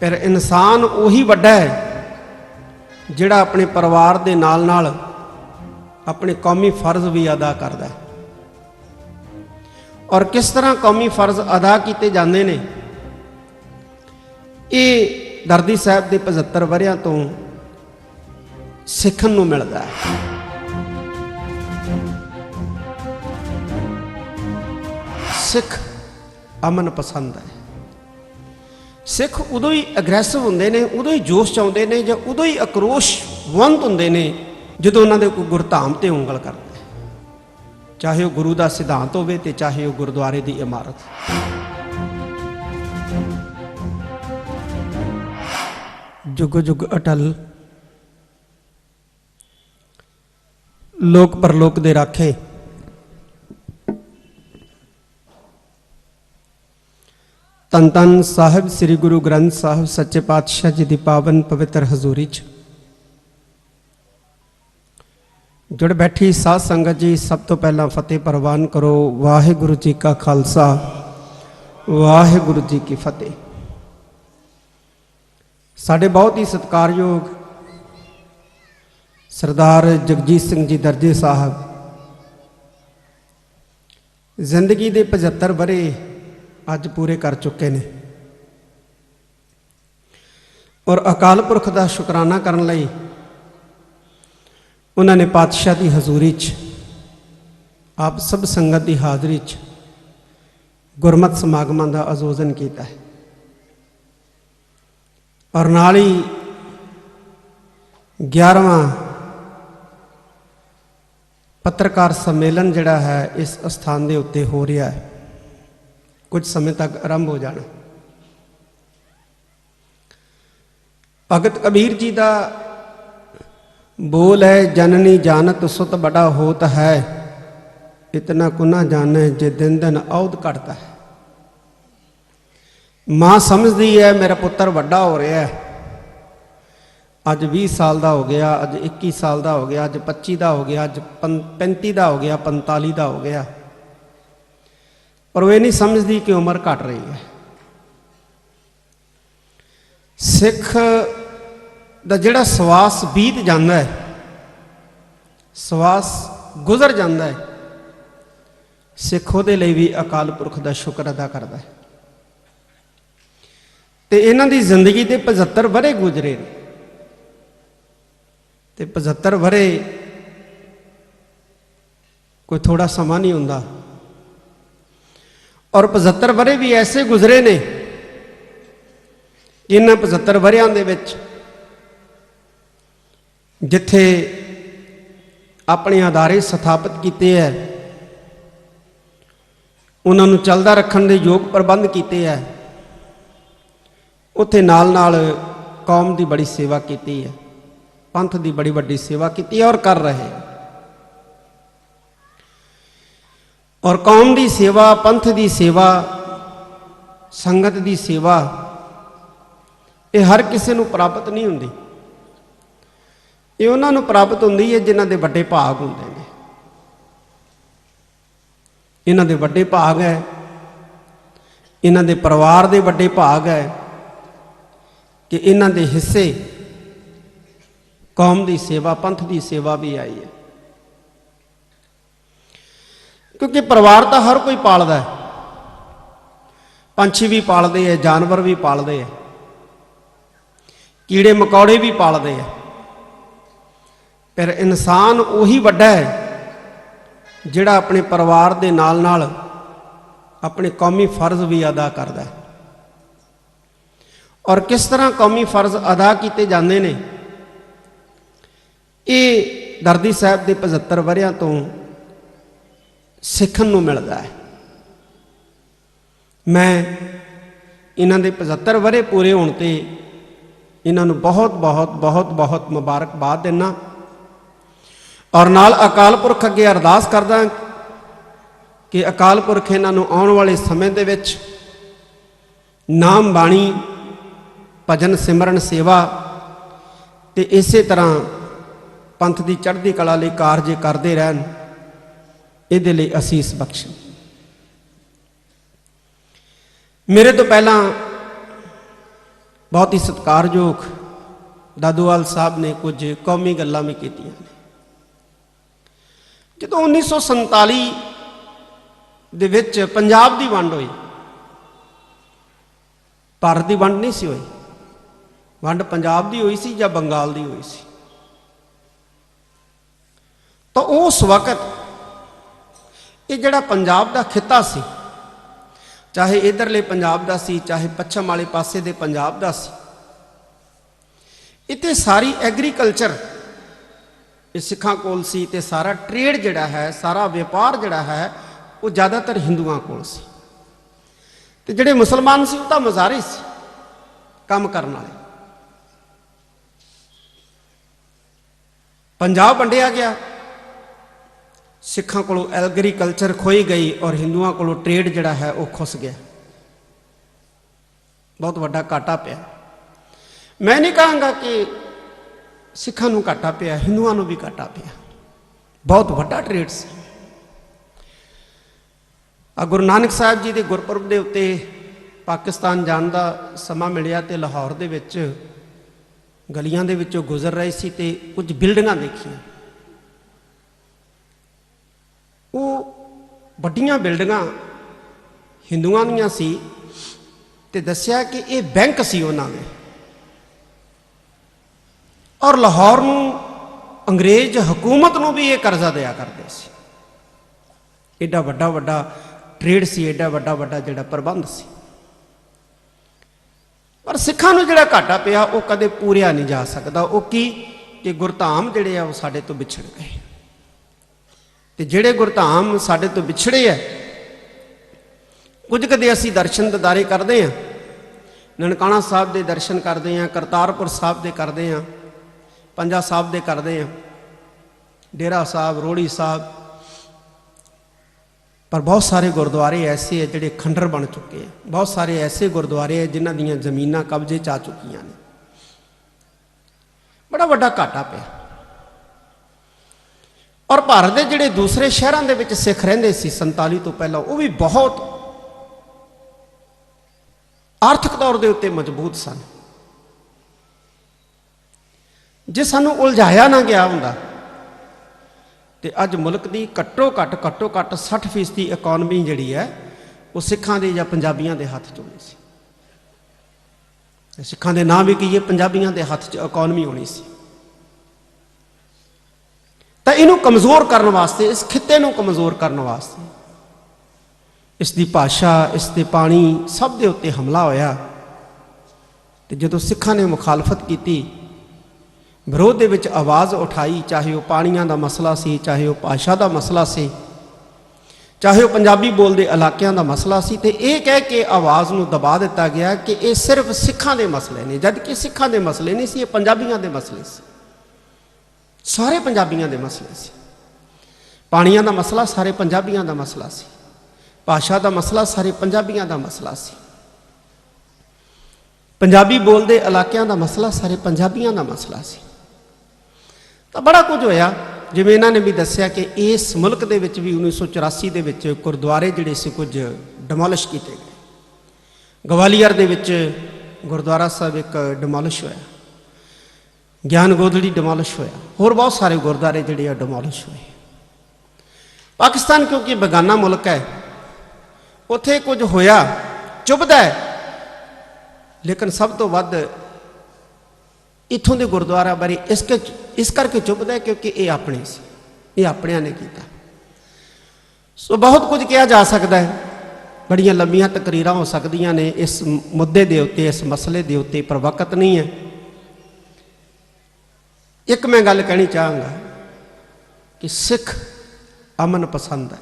ਪਰ ਇਨਸਾਨ ਉਹੀ ਵੱਡਾ ਹੈ ਜਿਹੜਾ ਆਪਣੇ ਪਰਿਵਾਰ ਦੇ ਨਾਲ ਨਾਲ ਆਪਣੇ ਕੌਮੀ ਫਰਜ਼ ਵੀ ਅਦਾ ਕਰਦਾ ਹੈ। ਔਰ ਕਿਸ ਤਰ੍ਹਾਂ ਕੌਮੀ ਫਰਜ਼ ਅਦਾ ਕੀਤੇ ਜਾਂਦੇ ਨੇ? ਇਹ ਦਰਦੀ ਸਾਹਿਬ ਦੇ 75 ਵਰਿਆਂ ਤੋਂ ਸਿੱਖਣ ਨੂੰ ਮਿਲਦਾ ਹੈ। ਸਿੱਖ ਅਮਨ ਪਸੰਦ ਹੈ। ਸਿੱਖ ਉਦੋਂ ਹੀ ਅਗਰੈਸਿਵ ਹੁੰਦੇ ਨੇ, ਉਦੋਂ ਹੀ ਜੋਸ਼ ਚ ਨੇ ਜਾਂ ਉਦੋਂ ਹੀ ਆਕਰੋਸ਼ਵੰਤ ਹੁੰਦੇ ਨੇ, ਜਦੋਂ ਉਹਨਾਂ ਦੇ ਕੋਈ ਗੁਰਧਾਮ ਤੇ ਉਂਗਲ ਕਰਦਾ ਚਾਹੇ ਉਹ ਗੁਰੂ ਦਾ ਸਿਧਾਂਤ ਹੋਵੇ ਤੇ ਚਾਹੇ ਉਹ ਗੁਰਦੁਆਰੇ ਦੀ ਇਮਾਰਤ। ਜੁਗ ਜੁਗ ਅਟਲ। ਲੋਕ ਪਰਲੋਕ ਦੇ ਰਾਖੇ। ਤਨ ਤਨ ਸਾਹਿਬ ਸ੍ਰੀ ਗੁਰੂ ਗ੍ਰੰਥ ਸਾਹਿਬ ਸੱਚੇ ਪਾਤਸ਼ਾਹ ਜੀ ਦੀ ਪਾਵਨ ਪਵਿੱਤਰ ਹਜ਼ੂਰੀ 'ਚ। ਜੁੜ ਬੈਠੀ ਸਾਧ ਸੰਗਤ ਜੀ, ਸਭ ਤੋਂ ਪਹਿਲਾਂ ਫਤਿਹ ਪ੍ਰਵਾਨ ਕਰੋ। ਵਾਹਿਗੁਰੂ ਜੀ ਕਾ ਖਾਲਸਾ, ਵਾਹਿਗੁਰੂ ਜੀ ਕੀ ਫਤਿਹ। ਸਾਡੇ ਬਹੁਤ ਹੀ ਸਤਿਕਾਰਯੋਗ ਸਰਦਾਰ ਜਗਜੀਤ ਸਿੰਘ ਜੀ ਦਰਜੇ ਸਾਹਿਬ। ਜ਼ਿੰਦਗੀ ਦੇ 75 ਬਰੇ ਅੱਜ ਪੂਰੇ ਕਰ ਚੁੱਕੇ ਨੇ। ਔਰ ਅਕਾਲ ਪੁਰਖ ਦਾ ਸ਼ੁਕਰਾਨਾ ਕਰਨ ਲਈ ਉਹਨਾਂ ਨੇ ਪਾਤਸ਼ਾਹ ਦੀ ਹਜ਼ੂਰੀ 'ਚ, ਆਪ ਸਭ ਸੰਗਤ ਦੀ ਹਾਜ਼ਰੀ 'ਚ ਗੁਰਮਤ ਸਮਾਗਮਾਂ ਦਾ ਆਯੋਜਨ ਕੀਤਾ ਹੈ। ਔਰ ਨਾਲ ਹੀ 11ਵਾਂ ਪੱਤਰਕਾਰ ਸੰਮੇਲਨ ਜਿਹੜਾ ਹੈ, ਇਸ ਸਥਾਨ ਦੇ ਉੱਤੇ ਹੋ ਰਿਹਾ ਹੈ। ਕੁਝ ਸਮੇਂ ਤੱਕ ਆਰੰਭ ਹੋ ਜਾਣਾ। ਭਗਤ ਕਬੀਰ ਜੀ ਦਾ ਬੋਲ ਹੈ, ਜਨਨੀ ਜਾਣਤ ਸੁਤ ਬੜਾ ਹੋਤ ਹੈ, ਇਤਨਾ ਕੁਨਾ ਜਾਣੈ ਜੇ ਦਿਨ ਦਿਨ ਔਦ ਘਟਦਾ ਹੈ। ਮਾਂ ਸਮਝਦੀ ਹੈ, ਮੇਰਾ ਪੁੱਤਰ ਵੱਡਾ ਹੋ ਰਿਹਾ ਹੈ। ਅੱਜ 20 ਸਾਲ ਦਾ ਹੋ ਗਿਆ, ਅੱਜ 21 ਸਾਲ ਦਾ ਹੋ ਗਿਆ, ਅੱਜ 25 ਦਾ ਹੋ ਗਿਆ, ਅੱਜ 35 ਦਾ ਹੋ ਗਿਆ 45 ਦਾ ਹੋ ਗਿਆ। ਪਰ ਉਹ ਇਹ ਨਹੀਂ ਸਮਝਦੀ ਕਿ ਉਮਰ ਘਟ ਰਹੀ ਹੈ। ਸਿੱਖ ਦਾ ਜਿਹੜਾ ਸਵਾਸ ਬੀਤ ਜਾਂਦਾ ਹੈ, ਸਵਾਸ ਗੁਜ਼ਰ ਜਾਂਦਾ ਹੈ, ਸਿੱਖ ਉਹਦੇ ਲਈ ਵੀ ਅਕਾਲ ਪੁਰਖ ਦਾ ਸ਼ੁਕਰ ਅਦਾ ਕਰਦਾ ਹੈ। ਤੇ ਇਹਨਾਂ ਦੀ ਜ਼ਿੰਦਗੀ ਦੇ 75 ਵਰੇ ਗੁਜ਼ਰੇ ਨੇ। ਤੇ 75 ਵਰੇ ਕੋਈ ਥੋੜਾ ਸਮਾਂ ਨਹੀਂ ਹੁੰਦਾ। ਔਰ 75 ਵਰੇ ਵੀ ਐਸੇ ਗੁਜ਼ਰੇ ਨੇ ਇਹਨਾਂ 75 ਵਰਿਆਂ ਦੇ ਵਿੱਚ ਜਿੱਥੇ ਆਪਣੇ ਆਧਾਰੇ ਸਥਾਪਿਤ ਕੀਤੇ ਹੈ ਉਹਨਾਂ ਨੂੰ ਚੱਲਦਾ ਰੱਖਣ ਦੇ ਯੋਗ ਪ੍ਰਬੰਧ ਕੀਤੇ ਹੈ ਉੱਥੇ ਨਾਲ ਨਾਲ ਕੌਮ ਦੀ ਬੜੀ ਸੇਵਾ ਕੀਤੀ ਹੈ ਪੰਥ ਦੀ ਬੜੀ ਵੱਡੀ ਸੇਵਾ ਕੀਤੀ ਹੈ ਔਰ ਕਰ ਰਹੇ ਹੈ ਔਰ ਕੌਮ ਦੀ ਸੇਵਾ, ਪੰਥ ਦੀ ਸੇਵਾ, ਸੰਗਤ ਦੀ ਸੇਵਾ, ਇਹ ਹਰ ਕਿਸੇ ਨੂੰ ਪ੍ਰਾਪਤ ਨਹੀਂ ਹੁੰਦੀ। ਇਹ ਉਹਨਾਂ ਨੂੰ ਪ੍ਰਾਪਤ ਹੁੰਦੀ ਹੈ ਜਿਨ੍ਹਾਂ ਦੇ ਵੱਡੇ ਭਾਗ ਹੁੰਦੇ ਨੇ। ਇਹਨਾਂ ਦੇ ਵੱਡੇ ਭਾਗ ਹੈ, ਇਹਨਾਂ ਦੇ ਪਰਿਵਾਰ ਦੇ ਵੱਡੇ ਭਾਗ ਹੈ ਕਿ ਇਹਨਾਂ ਦੇ ਹਿੱਸੇ ਕੌਮ ਦੀ ਸੇਵਾ, ਪੰਥ ਦੀ ਸੇਵਾ ਵੀ ਆਈ ਹੈ। ਕਿਉਂਕਿ ਪਰਿਵਾਰ ਤਾਂ ਹਰ ਕੋਈ ਪਾਲਦਾ ਹੈ। ਪੰਛੀ ਵੀ ਪਾਲਦੇ ਐ ਜਾਨਵਰ ਵੀ ਪਾਲਦੇ ਐ ਕੀੜੇ ਮਕੌੜੇ ਵੀ ਪਾਲਦੇ ਐ ਪਰ ਇਨਸਾਨ ਉਹੀ ਵੱਡਾ ਹੈ, ਜਿਹੜਾ ਆਪਣੇ ਪਰਿਵਾਰ ਦੇ ਨਾਲ ਨਾਲ ਆਪਣੇ ਕੌਮੀ ਫਰਜ਼ ਵੀ ਅਦਾ ਕਰਦਾ ਹੈ। ਔਰ ਕਿਸ ਤਰ੍ਹਾਂ ਕੌਮੀ ਫਰਜ਼ ਅਦਾ ਕੀਤੇ ਜਾਂਦੇ ਨੇ? ਇਹ ਦਰਦੀ ਸਾਹਿਬ ਦੇ 75 ਵਰਿਆਂ ਤੋਂ ਸਿੱਖਣ ਨੂੰ ਮਿਲਦਾ ਹੈ। ਮੈਂ ਇਹਨਾਂ ਦੇ 75 ਵਰੇ ਪੂਰੇ ਹੋਣ ਤੇ ਇਹਨਾਂ ਨੂੰ ਬਹੁਤ ਬਹੁਤ ਬਹੁਤ ਬਹੁਤ ਮੁਬਾਰਕਬਾਦ ਦਿੰਨਾ। ਔਰ ਨਾਲ ਅਕਾਲ ਪੁਰਖ ਅੱਗੇ ਅਰਦਾਸ ਕਰਦਾ ਕਿ ਅਕਾਲ ਪੁਰਖ ਇਹਨਾਂ ਨੂੰ ਆਉਣ ਵਾਲੇ ਸਮੇਂ ਦੇ ਵਿੱਚ ਨਾਮ ਬਾਣੀ, ਭਜਨ ਸਿਮਰਨ ਸੇਵਾ ਤੇ ਇਸੇ ਤਰ੍ਹਾਂ ਪੰਥ ਦੀ ਚੜ੍ਹਦੀ ਕਲਾ ਲਈ ਕਾਰਜ ਕਰਦੇ ਰਹਿਣ। ਇਹਦੇ ਲਈ ਅਸੀਸ ਬਖਸ਼ਣ ਮੇਰੇ ਤੋਂ ਪਹਿਲਾਂ ਬਹੁਤ ਹੀ ਸਤਿਕਾਰਯੋਗ ਦਾਦੂਵਾਲ ਸਾਹਿਬ ਨੇ ਕੁਝ ਕੌਮੀ ਗੱਲਾਂ ਵੀ ਕੀਤੀਆਂ ਨੇ। ਜਦੋਂ 1947 ਦੇ ਵਿੱਚ ਪੰਜਾਬ ਦੀ ਵੰਡ ਹੋਈ, ਭਾਰਤ ਦੀ ਵੰਡ ਨਹੀਂ ਸੀ ਹੋਈ। ਵੰਡ ਪੰਜਾਬ ਦੀ ਹੋਈ ਸੀ ਜਾਂ ਬੰਗਾਲ ਦੀ ਹੋਈ ਸੀ। ਤਾਂ ਉਸ ਵਕਤ ਇਹ ਜਿਹੜਾ ਪੰਜਾਬ ਦਾ ਖਿੱਤਾ ਸੀ, ਚਾਹੇ ਇਧਰਲੇ ਪੰਜਾਬ ਦਾ ਸੀ, ਚਾਹੇ ਪੱਛਮ ਵਾਲੇ ਪਾਸੇ ਦੇ ਪੰਜਾਬ ਦਾ ਸੀ, ਇੱਥੇ ਸਾਰੀ ਐਗਰੀਕਲਚਰ, ਇਹ ਸਿੱਖਾਂ ਕੋਲ ਸੀ ਤੇ ਸਾਰਾ ਟ੍ਰੇਡ ਜਿਹੜਾ ਹੈ, ਸਾਰਾ ਵਪਾਰ ਜਿਹੜਾ ਹੈ, ਉਹ ਜ਼ਿਆਦਾਤਰ ਹਿੰਦੂਆਂ ਕੋਲ ਸੀ। ਤੇ ਜਿਹੜੇ ਮੁਸਲਮਾਨ ਸੀ, ਉਹ ਤਾਂ ਮਜ਼ਾਰੀ ਸੀ, ਕੰਮ ਕਰਨ ਵਾਲੇ। ਪੰਜਾਬ ਵੰਡਿਆ ਗਿਆ ਸਿੱਖਾਂ ਕੋਲੋਂ ਐਗਰੀਕਲਚਰ ਖੋਈ ਗਈ ਔਰ ਹਿੰਦੂਆਂ ਕੋਲੋਂ ਟ੍ਰੇਡ ਜਿਹੜਾ ਹੈ ਉਹ ਖੁੱਸ ਗਿਆ। ਬਹੁਤ ਵੱਡਾ ਘਾਟਾ ਪਿਆ। ਮੈਂ ਨਹੀਂ ਕਹਾਂਗਾ ਕਿ ਸਿੱਖਾਂ ਨੂੰ ਘਾਟਾ ਪਿਆ, ਹਿੰਦੂਆਂ ਨੂੰ ਵੀ ਘਾਟਾ ਪਿਆ। ਬਹੁਤ ਵੱਡਾ ਟ੍ਰੇਡ ਸੀ। ਆ ਗੁਰੂ ਨਾਨਕ ਸਾਹਿਬ ਜੀ ਦੇ ਗੁਰਪੁਰਬ ਦੇ ਉੱਤੇ ਪਾਕਿਸਤਾਨ ਜਾਣ ਦਾ ਸਮਾਂ ਮਿਲਿਆ ਤੇ ਲਾਹੌਰ ਦੇ ਵਿੱਚ ਗਲੀਆਂ ਦੇ ਵਿੱਚੋਂ ਗੁਜ਼ਰ ਰਹੇ ਸੀ ਤੇ ਕੁਝ ਬਿਲਡਿੰਗਾਂ ਦੇਖੀਆਂ। ਉਹ ਵੱਡੀਆਂ ਬਿਲਡਿੰਗਾਂ ਹਿੰਦੂਆਂ ਦੀਆਂ ਸੀ ਤੇ ਦੱਸਿਆ ਕਿ ਇਹ ਬੈਂਕ ਸੀ ਉਹਨਾਂ ਦੇ। ਔਰ ਲਾਹੌਰ ਨੂੰ ਅੰਗਰੇਜ਼ ਹਕੂਮਤ ਨੂੰ ਵੀ ਇਹ ਕਰਜ਼ਾ ਦਿਆ ਕਰਦੇ ਸੀ। ਐਡਾ ਵੱਡਾ ਵੱਡਾ ਟ੍ਰੇਡ ਸੀ ਐਡਾ ਵੱਡਾ ਵੱਡਾ ਜਿਹੜਾ ਪ੍ਰਬੰਧ ਸੀ। ਪਰ ਸਿੱਖਾਂ ਨੂੰ ਜਿਹੜਾ ਘਾਟਾ ਪਿਆ ਉਹ ਕਦੇ ਪੂਰਿਆ ਨਹੀਂ ਜਾ ਸਕਦਾ। ਉਹ ਕੀ? ਕਿ ਗੁਰਧਾਮ ਜਿਹੜੇ ਆ ਉਹ ਸਾਡੇ ਤੋਂ ਵਿਛੜ ਗਏ। ਤੇ ਜਿਹੜੇ ਗੁਰਧਾਮ ਸਾਡੇ ਤੋਂ ਵਿਛੜੇ ਆ ਕੁਝ ਕਦੇ ਅਸੀਂ ਦਰਸ਼ਨ ਦਿਦਾਰੇ ਕਰਦੇ ਆ। ਨਨਕਾਣਾ ਸਾਹਿਬ ਦੇ ਦਰਸ਼ਨ ਕਰਦੇ ਆ, ਕਰਤਾਰਪੁਰ ਸਾਹਿਬ ਦੇ ਕਰਦੇ ਆ, ਪੰਜਾ ਸਾਹਿਬ ਦੇ ਕਰਦੇ ਆ, ਡੇਰਾ ਸਾਹਿਬ ਰੋੜੀ ਸਾਹਿਬ। ਪਰ ਬਹੁਤ ਸਾਰੇ ਗੁਰਦੁਆਰੇ ਐਸੇ ਆ ਜਿਹੜੇ ਖੰਡਰ ਬਣ ਚੁੱਕੇ ਆ ਬਹੁਤ ਸਾਰੇ ਐਸੇ ਗੁਰਦੁਆਰੇ ਆ ਜਿਨ੍ਹਾਂ ਦੀਆਂ ਜ਼ਮੀਨਾਂ ਕਬਜ਼ੇ ਚ ਆ ਚੁੱਕੀਆਂ ਨੇ। ਬੜਾ ਵੱਡਾ ਘਾਟਾ ਪਿਆ। ਔਰ ਭਾਰਤ ਦੇ ਜਿਹੜੇ ਦੂਸਰੇ ਸ਼ਹਿਰਾਂ ਦੇ ਵਿੱਚ ਸਿੱਖ ਰਹਿੰਦੇ ਸੀ 47 ਤੋਂ ਪਹਿਲਾਂ, ਉਹ ਵੀ ਬਹੁਤ ਆਰਥਿਕ ਤੌਰ ਦੇ ਉੱਤੇ ਮਜ਼ਬੂਤ ਸਨ। ਜੇ ਸਾਨੂੰ ਉਲਝਾਇਆ ਨਾ ਗਿਆ ਹੁੰਦਾ, ਤੇ ਅੱਜ ਮੁਲਕ ਦੀ ਘੱਟੋ ਘੱਟ ਘੱਟੋ ਘੱਟ 60% ਦੀ ਇਕਨੋਮੀ ਜਿਹੜੀ ਹੈ, ਉਹ ਸਿੱਖਾਂ ਦੇ ਜਾਂ ਪੰਜਾਬੀਆਂ ਦੇ ਹੱਥ 'ਚ ਹੋਣੀ ਸੀ। ਸਿੱਖਾਂ ਦੇ ਨਾਂ ਵੀ ਕਹੀਏ ਪੰਜਾਬੀਆਂ ਦੇ ਹੱਥ 'ਚ ਇਕਨੋਮੀ ਹੋਣੀ ਸੀ। ਤਾਂ ਇਹਨੂੰ ਕਮਜ਼ੋਰ ਕਰਨ ਵਾਸਤੇ, ਇਸ ਖਿੱਤੇ ਨੂੰ ਕਮਜ਼ੋਰ ਕਰਨ ਵਾਸਤੇ। ਇਸ ਦੀ ਭਾਸ਼ਾ, ਇਸ ਦੇ ਪਾਣੀ ਸਭ ਦੇ ਉੱਤੇ ਹਮਲਾ ਹੋਇਆ। ਤੇ ਜਦੋਂ ਸਿੱਖਾਂ ਨੇ ਮੁਖਾਲਫਤ ਕੀਤੀ, ਵਿਰੋਧ ਦੇ ਵਿੱਚ ਆਵਾਜ਼ ਉਠਾਈ, ਚਾਹੇ ਉਹ ਪਾਣੀਆਂ ਦਾ ਮਸਲਾ ਸੀ, ਚਾਹੇ ਉਹ ਭਾਸ਼ਾ ਦਾ ਮਸਲਾ ਸੀ, ਚਾਹੇ ਉਹ ਪੰਜਾਬੀ ਬੋਲਦੇ ਇਲਾਕਿਆਂ ਦਾ ਮਸਲਾ ਸੀ, ਤੇ ਇਹ ਕਹਿ ਕੇ ਆਵਾਜ਼ ਨੂੰ ਦਬਾ ਦਿੱਤਾ ਗਿਆ ਕਿ ਇਹ ਸਿਰਫ ਸਿੱਖਾਂ ਦੇ ਮਸਲੇ ਨੇ ਜਦ ਕਿ ਸਿੱਖਾਂ ਦੇ ਮਸਲੇ ਨਹੀਂ ਸੀ, ਇਹ ਪੰਜਾਬੀਆਂ ਦੇ ਮਸਲੇ ਸੀ। ਸਾਰੇ ਪੰਜਾਬੀਆਂ ਦੇ ਮਸਲੇ ਸੀ। ਪਾਣੀਆਂ ਦਾ ਮਸਲਾ ਸਾਰੇ ਪੰਜਾਬੀਆਂ ਦਾ ਮਸਲਾ ਸੀ। ਭਾਸ਼ਾ ਦਾ ਮਸਲਾ ਸਾਰੇ ਪੰਜਾਬੀਆਂ ਦਾ ਮਸਲਾ ਸੀ। ਪੰਜਾਬੀ ਬੋਲਦੇ ਇਲਾਕਿਆਂ ਦਾ ਮਸਲਾ ਸਾਰੇ ਪੰਜਾਬੀਆਂ ਦਾ ਮਸਲਾ ਸੀ। ਤਾਂ ਬੜਾ ਕੁਝ ਹੋਇਆ। ਜਿਵੇਂ ਇਹਨਾਂ ਨੇ ਵੀ ਦੱਸਿਆ ਕਿ ਇਸ ਮੁਲਕ ਦੇ ਵਿੱਚ ਵੀ 1984 ਦੇ ਵਿੱਚ ਗੁਰਦੁਆਰੇ ਜਿਹੜੇ ਸੀ ਕੁਝ ਡਿਮੋਲਿਸ਼ ਕੀਤੇ ਗਏ। ਗਵਾਲੀਅਰ ਦੇ ਵਿੱਚ ਗੁਰਦੁਆਰਾ ਸਾਹਿਬ ਇੱਕ ਡਿਮੋਲਿਸ਼ ਹੋਇਆ। ਗਿਆਨ ਗੋਦੜੀ ਡਿਮੋਲਿਸ਼ ਹੋਇਆ। ਹੋਰ ਬਹੁਤ ਸਾਰੇ ਗੁਰਦੁਆਰੇ ਜਿਹੜੇ ਆ ਡਿਮੋਲਿਸ਼ ਹੋਏ। ਪਾਕਿਸਤਾਨ ਕਿਉਂਕਿ ਬਗਾਨਾ ਮੁਲਕ ਹੈ, ਉੱਥੇ ਕੁਝ ਹੋਇਆ, ਚੁੱਭਦਾ ਹੈ। ਲੇਕਿਨ ਸਭ ਤੋਂ ਵੱਧ ਇਥੋਂ ਦੇ ਗੁਰਦੁਆਰਾ ਬਾਰੇ ਇਸ ਕੇ ਇਸ ਕਰਕੇ ਚੁੱਭਦਾ ਹੈ ਕਿਉਂਕਿ ਇਹ ਆਪਣੇ ਸੀ। ਇਹ ਆਪਣਿਆਂ ਨੇ ਕੀਤਾ। ਸੋ ਬਹੁਤ ਕੁਝ ਕਿਹਾ ਜਾ ਸਕਦਾ ਹੈ। ਬੜੀਆਂ ਲੰਮੀਆਂ ਤਕਰੀਰਾਂ ਹੋ ਸਕਦੀਆਂ ਨੇ। ਇਸ ਮੁੱਦੇ ਦੇ ਉੱਤੇ, ਇਸ ਮਸਲੇ ਦੇ ਉੱਤੇ ਪਰ ਵਕਤ ਨਹੀਂ ਹੈ। ਇੱਕ ਮੈਂ ਗੱਲ ਕਹਿਣੀ ਚਾਹਾਂਗਾ ਕਿ ਸਿੱਖ ਅਮਨ ਪਸੰਦ ਹੈ।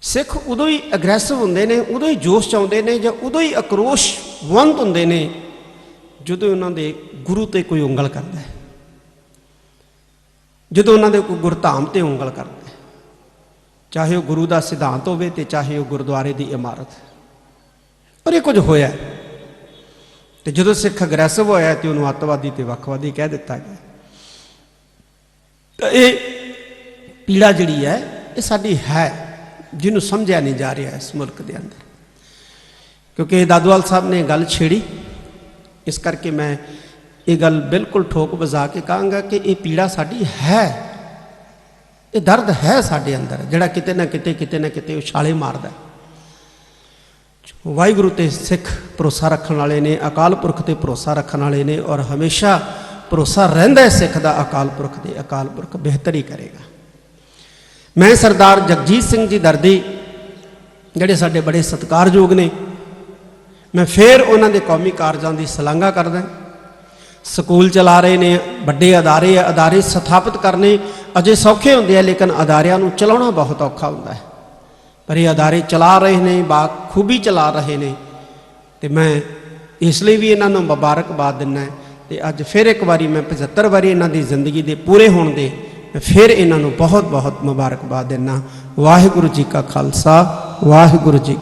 ਸਿੱਖ ਉਦੋਂ ਹੀ ਅਗਰੈਸਿਵ ਹੁੰਦੇ ਨੇ, ਉਦੋਂ ਹੀ ਜੋਸ਼ ਚ ਆਉਂਦੇ ਨੇ ਜਾਂ ਉਦੋਂ ਹੀ ਆਕਰੋਸ਼ਵੰਤ ਹੁੰਦੇ ਨੇ ਜਦੋਂ ਉਹਨਾਂ ਦੇ ਗੁਰੂ ਤੇ ਕੋਈ ਉਂਗਲ ਕਰਦਾ ਹੈ। ਜਦੋਂ ਉਹਨਾਂ ਦੇ ਕੋਈ ਗੁਰਧਾਮ ਤੇ ਉਂਗਲ ਕਰਦਾ ਹੈ। ਚਾਹੇ ਉਹ ਗੁਰੂ ਦਾ ਸਿਧਾਂਤ ਹੋਵੇ ਤੇ ਚਾਹੇ ਉਹ ਗੁਰਦੁਆਰੇ ਦੀ ਇਮਾਰਤ। ਪਰ ਇਹ ਕੁਝ ਹੋਇਆ ਤੇ ਜਦੋਂ ਸਿੱਖ ਅਗਰੈਸਿਵ ਹੋਇਆ ਤੇ ਉਹਨੂੰ ਅੱਤਵਾਦੀ ਤੇ ਵੱਖਵਾਦੀ ਕਹਿ ਦਿੱਤਾ ਗਿਆ। ਤਾਂ ਇਹ ਪੀੜਾ ਜਿਹੜੀ ਹੈ, ਇਹ ਸਾਡੀ ਹੈ, ਜਿਹਨੂੰ ਸਮਝਿਆ ਨਹੀਂ ਜਾ ਰਿਹਾ ਇਸ ਮੁਲਕ ਦੇ ਅੰਦਰ। ਕਿਉਂਕਿ ਦਾਦੂਵਾਲ ਸਾਹਿਬ ਨੇ ਗੱਲ ਛੇੜੀ। ਇਸ ਕਰਕੇ ਮੈਂ ਇਹ ਗੱਲ ਬਿਲਕੁਲ ਠੋਕ ਵਜਾ ਕੇ ਕਹਾਂਗਾ ਕਿ ਇਹ ਪੀੜਾ ਸਾਡੀ ਹੈ। ਇਹ ਦਰਦ ਹੈ ਸਾਡੇ ਅੰਦਰ, ਜਿਹੜਾ ਕਿਤੇ ਨਾ ਕਿਤੇ ਕਿਤੇ ਨਾ ਕਿਤੇ ਉਛਾਲੇ ਮਾਰਦਾ ਹੈ। ਵਾਹਿਗੁਰੂ ਤੇ ਸਿੱਖ ਭਰੋਸਾ ਰੱਖਣ ਵਾਲੇ ਨੇ, ਅਕਾਲ ਪੁਰਖ ਤੇ ਭਰੋਸਾ ਰੱਖਣ ਵਾਲੇ ਨੇ ਔਰ ਹਮੇਸ਼ਾ ਭਰੋਸਾ ਰਹਿੰਦਾ ਹੈ ਸਿੱਖ ਦਾ ਅਕਾਲ ਪੁਰਖ 'ਤੇ ਅਕਾਲ ਪੁਰਖ ਬਿਹਤਰ ਹੀ ਕਰੇਗਾ। ਮੈਂ ਸਰਦਾਰ ਜਗਜੀਤ ਸਿੰਘ ਜੀ ਦਰਦੀ, ਜਿਹੜੇ ਸਾਡੇ ਬੜੇ ਸਤਿਕਾਰਯੋਗ ਨੇ, ਮੈਂ ਫੇਰ ਉਹਨਾਂ ਦੇ ਕੌਮੀ ਕਾਰਜਾਂ ਦੀ ਸ਼ਲਾਘਾ ਕਰਦਾ ਸਕੂਲ ਚਲਾ ਰਹੇ ਨੇ, ਵੱਡੇ ਅਦਾਰੇ ਆ ਅਦਾਰੇ ਸਥਾਪਿਤ ਕਰਨੇ ਅਜੇ ਸੌਖੇ ਹੁੰਦੇ ਆ, ਲੇਕਿਨ ਅਦਾਰਿਆਂ ਨੂੰ ਚਲਾਉਣਾ ਬਹੁਤ ਔਖਾ ਹੁੰਦਾ ਹੈ। ਪਰ ਇਹ ਅਦਾਰੇ ਚਲਾ ਰਹੇ ਨੇ ਬਾ ਖੂਬੀ ਚਲਾ ਰਹੇ ਨੇ। ਤੇ ਮੈਂ ਇਸ ਲਈ ਵੀ ਇਹਨਾਂ ਨੂੰ ਮੁਬਾਰਕਬਾਦ ਦਿੰਦਾ ਤੇ ਅੱਜ ਫਿਰ ਇੱਕ ਵਾਰੀ ਮੈਂ 75 ਵਾਰੀ ਇਹਨਾਂ ਦੀ ਜ਼ਿੰਦਗੀ ਦੇ ਪੂਰੇ ਹੋਣ ਦੇ ਮੈਂ ਫਿਰ ਇਹਨਾਂ ਨੂੰ ਬਹੁਤ ਬਹੁਤ ਮੁਬਾਰਕਬਾਦ ਦਿੰਦਾ ਵਾਹਿਗੁਰੂ ਜੀ ਕਾ ਖਾਲਸਾ, ਵਾਹਿਗੁਰੂ ਜੀ